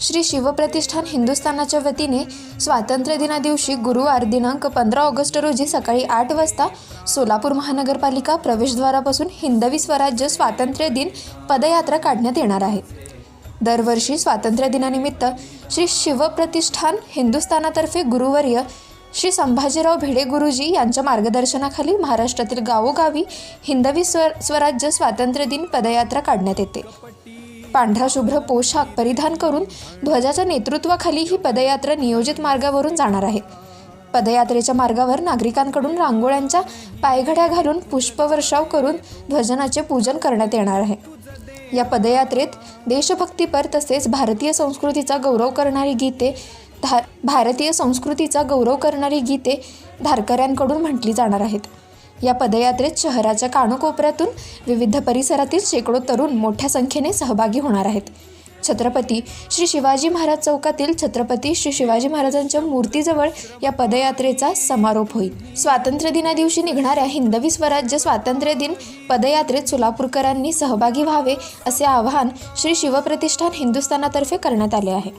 श्री शिवप्रतिष्ठान हिंदुस्थानाच्या वतीने स्वातंत्र्य दिना दिवशी गुरुवार दिनांक पंधरा ऑगस्ट रोजी सकाळी आठ वाजता सोलापूर महानगरपालिका प्रवेशद्वारापासून हिंदवी स्वराज्य स्वातंत्र्य दिन पदयात्रा काढण्यात येणार आहे. दरवर्षी स्वातंत्र्य दिनानिमित्त श्री शिवप्रतिष्ठान हिंदुस्थानातर्फे गुरुवर्य श्री संभाजीराव भिडे गुरुजी यांच्या मार्गदर्शनाखाली महाराष्ट्रातील गावोगावी हिंदवी स्वर स्वराज्य स्वातंत्र्य दिन पदयात्रा काढण्यात येते. पांढरा शुभ्र पोशाख परिधान करून ध्वजाच्या नेतृत्वाखाली ही पदयात्रा नियोजित मार्गावरून जाणार आहे. पदयात्रेच्या मार्गावर नागरिकांकडून रांगोळ्यांच्या पायघड्या घालून पुष्पवर्षाव करून ध्वजनाचे पूजन करण्यात येणार आहे. या पदयात्रेत देशभक्तीपर तसेच भारतीय संस्कृतीचा गौरव करणारी गीते धा भारतीय संस्कृतीचा गौरव करणारी गीते धारकऱ्यांकडून म्हटली जाणार आहेत. या पदयात्रेत शहराच्या कानोकोपऱ्यातून विविध परिसरातील शेकडो तरुण मोठ्या संख्येने सहभागी होणार आहेत. छत्रपती श्री शिवाजी महाराज चौकातील छत्रपती श्री शिवाजी महाराजांच्या मूर्तीजवळ या पदयात्रेचा समारोप होईल. स्वातंत्र्य दिना दिवशी निघणाऱ्या हिंदवी स्वराज्य स्वातंत्र्य दिन पदयात्रेत सोलापूरकरांनी सहभागी व्हावे असे आवाहन श्री शिवप्रतिष्ठान हिंदुस्थानातर्फे करण्यात आले आहे.